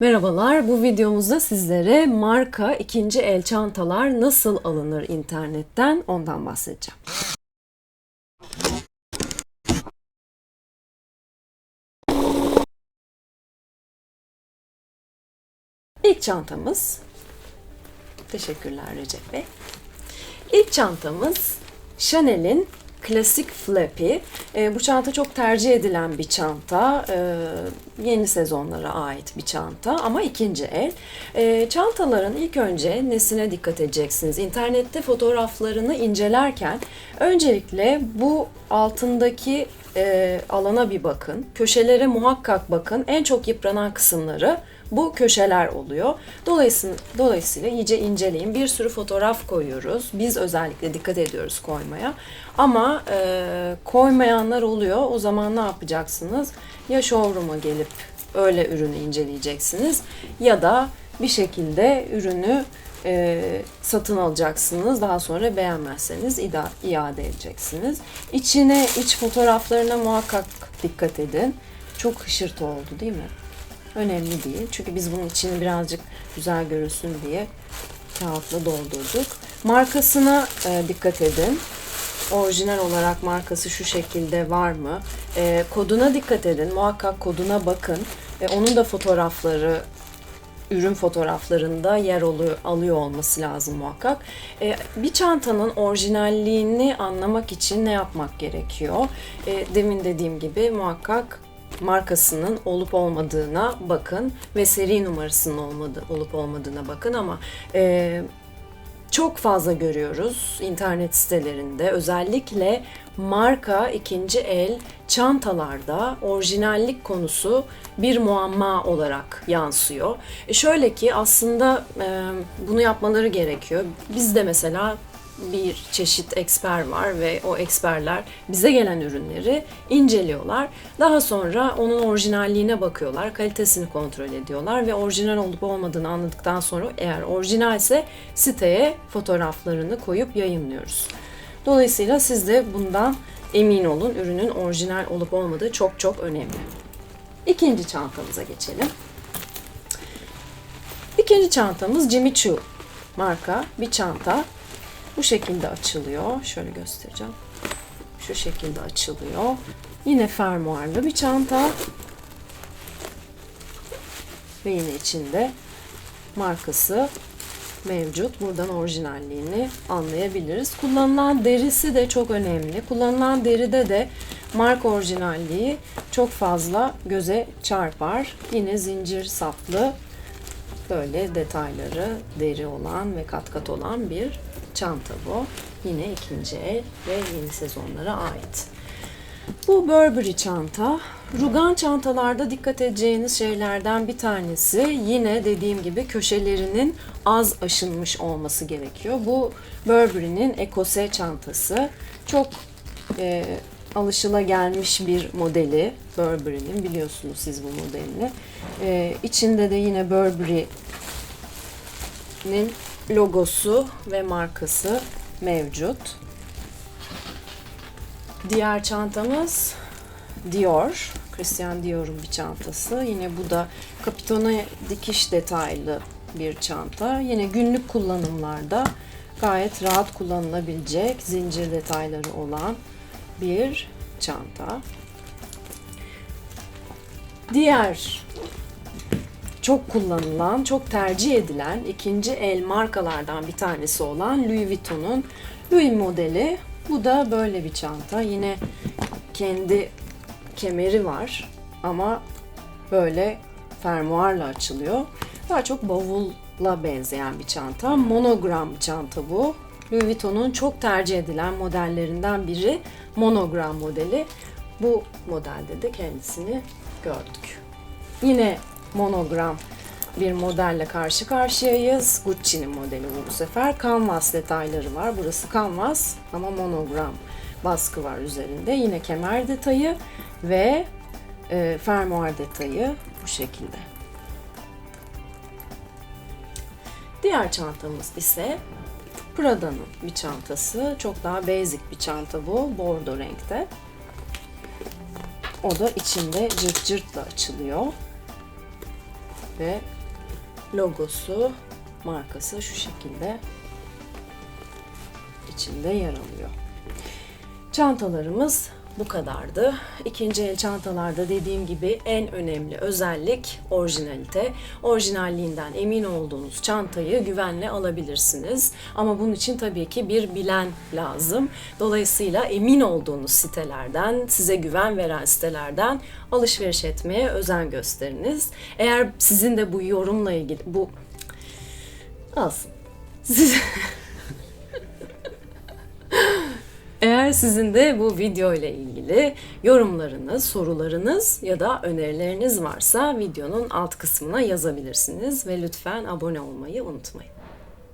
Merhabalar, bu videomuzda sizlere marka ikinci el çantalar nasıl alınır internetten ondan bahsedeceğim. İlk çantamız, teşekkürler Recep Bey. İlk çantamız Chanel'in klasik Flappy. E, bu çanta çok tercih edilen bir çanta. E, yeni sezonlara ait bir çanta ama ikinci el. E, çantaların ilk önce nesine dikkat edeceksiniz? İnternette fotoğraflarını incelerken öncelikle bu altındaki e, alana bir bakın. Köşelere muhakkak bakın. En çok yıpranan kısımları bu köşeler oluyor. Dolayısıyla, dolayısıyla iyice inceleyin. Bir sürü fotoğraf koyuyoruz. Biz özellikle dikkat ediyoruz koymaya. Ama e, koymayanlar oluyor. O zaman ne yapacaksınız? Ya showroom'a gelip öyle ürünü inceleyeceksiniz ya da bir şekilde ürünü e, satın alacaksınız. Daha sonra beğenmezseniz ida, iade edeceksiniz. İçine, iç fotoğraflarına muhakkak dikkat edin. Çok hışırtı oldu değil mi? Önemli değil. Çünkü biz bunun içini birazcık güzel görünsün diye kağıtla doldurduk. Markasına e, dikkat edin. Orijinal olarak markası şu şekilde var mı? E, koduna dikkat edin. Muhakkak koduna bakın. E, onun da fotoğrafları ürün fotoğraflarında yer alıyor, alıyor olması lazım muhakkak. E, bir çantanın orijinalliğini anlamak için ne yapmak gerekiyor? E, demin dediğim gibi muhakkak markasının olup olmadığına bakın ve seri numarasının olmadı, olup olmadığına bakın ama e, çok fazla görüyoruz internet sitelerinde özellikle marka ikinci el çantalarda orijinallik konusu bir muamma olarak yansıyor. E şöyle ki aslında e, bunu yapmaları gerekiyor. Biz de mesela bir çeşit eksper var ve o eksperler bize gelen ürünleri inceliyorlar. Daha sonra onun orijinalliğine bakıyorlar, kalitesini kontrol ediyorlar ve orijinal olup olmadığını anladıktan sonra eğer orijinalse siteye fotoğraflarını koyup yayınlıyoruz. Dolayısıyla siz de bundan emin olun ürünün orijinal olup olmadığı çok çok önemli. İkinci çantamıza geçelim. İkinci çantamız Jimmy Choo marka bir çanta. Bu şekilde açılıyor. Şöyle göstereceğim. Şu şekilde açılıyor. Yine fermuarlı bir çanta. Ve yine içinde markası mevcut. Buradan orijinalliğini anlayabiliriz. Kullanılan derisi de çok önemli. Kullanılan deride de marka orijinalliği çok fazla göze çarpar. Yine zincir saplı böyle detayları deri olan ve kat kat olan bir çanta bu. Yine ikinci el ve yeni sezonlara ait. Bu Burberry çanta. Rugan çantalarda dikkat edeceğiniz şeylerden bir tanesi yine dediğim gibi köşelerinin az aşınmış olması gerekiyor. Bu Burberry'nin Ecose çantası. Çok e, alışılagelmiş bir modeli Burberry'nin biliyorsunuz siz bu modelini. E, içinde de yine Burberry'nin logosu ve markası mevcut. Diğer çantamız Dior. Christian Dior'un bir çantası. Yine bu da kapitona dikiş detaylı bir çanta. Yine günlük kullanımlarda gayet rahat kullanılabilecek zincir detayları olan bir çanta. Diğer çok kullanılan, çok tercih edilen ikinci el markalardan bir tanesi olan Louis Vuitton'un Louis modeli. Bu da böyle bir çanta. Yine kendi kemeri var ama böyle fermuarla açılıyor. Daha çok bavulla benzeyen bir çanta. Monogram çanta bu. Louis Vuitton'un çok tercih edilen modellerinden biri monogram modeli. Bu modelde de kendisini gördük. Yine monogram bir modelle karşı karşıyayız. Gucci'nin modeli bu bu sefer. Canvas detayları var. Burası canvas ama monogram baskı var üzerinde. Yine kemer detayı ve e, fermuar detayı bu şekilde. Diğer çantamız ise Prada'nın bir çantası. Çok daha basic bir çanta bu. Bordo renkte. O da içinde cırt cırtla açılıyor. Ve logosu, markası şu şekilde içinde yer alıyor. Çantalarımız bu kadardı. İkinci el çantalarda dediğim gibi en önemli özellik orijinalite. Orijinalliğinden emin olduğunuz çantayı güvenle alabilirsiniz. Ama bunun için tabii ki bir bilen lazım. Dolayısıyla emin olduğunuz sitelerden, size güven veren sitelerden alışveriş etmeye özen gösteriniz. Eğer sizin de bu yorumla ilgili bu alsın. Siz... Eğer sizin de bu video ile ilgili yorumlarınız, sorularınız ya da önerileriniz varsa videonun alt kısmına yazabilirsiniz ve lütfen abone olmayı unutmayın.